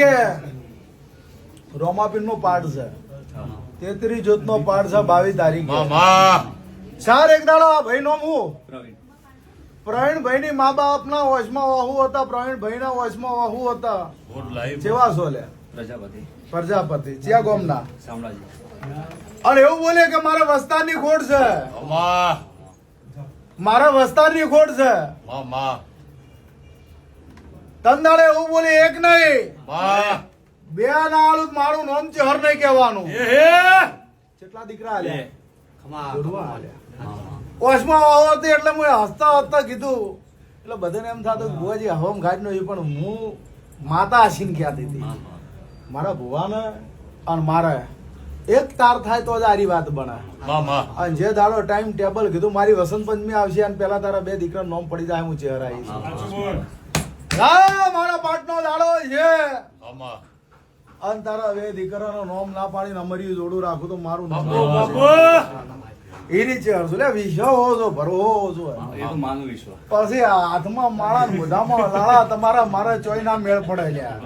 કે રોમાપીર નો પાઠ છે. તેત્રી જોત નો પાઠ છે બાવીસ તારીખ. મામા ચાર એક દાડો આ ભાઈ નો હું? પ્રવીણ. ભાઈ ની મા બાપ ના વશમાં વાહુ હતા પ્રવીણ ભાઈ ના વશમાં વાહુ હતા જેવા સોલે પ્રજાપતિ. પ્રજાપતિ જ્યાં ગોમના. શામળાજી. અને એવું બોલે કે મારા વસ્તારની ખોટ છે. મારા વસ્તારની ખોટ છે. મામા એવું બોલે એક નહીં. બે નાળું મારું નોમ છે નહીં કહેવાનું. કેટલા દીકરા હતી એટલે હું હસતા હસતા કીધું. એટલે બધાને એમ થતું ભુવાજી હવમ નો પણ હું માતા આશીન કહેતી હતી. મારા ભુવાને અને મારે એક તાર થાય તો જ આરી વાત બને. અને જે દાડો ટાઈમ ટેબલ કીધું મારી વસંત પંચમી આવશે અને પેલા તારા બે દીકરા નોમ પડી જાય હું ચહેરા આવીશ હા મારા પાટનો દાડો છે. અને તારા બે દીકરાનો નોમ ના પાડીને અમારી જોડું રાખું તો મારું એની છું લે વિશ્વ હોવો છો ભરવો હોવો છો એ તો માનું વિશ્વ પછી હાથમાં માળા ને મોઢામાં લાળા તમારા મારા ચોઈ ના મેળ પડે લ્યા.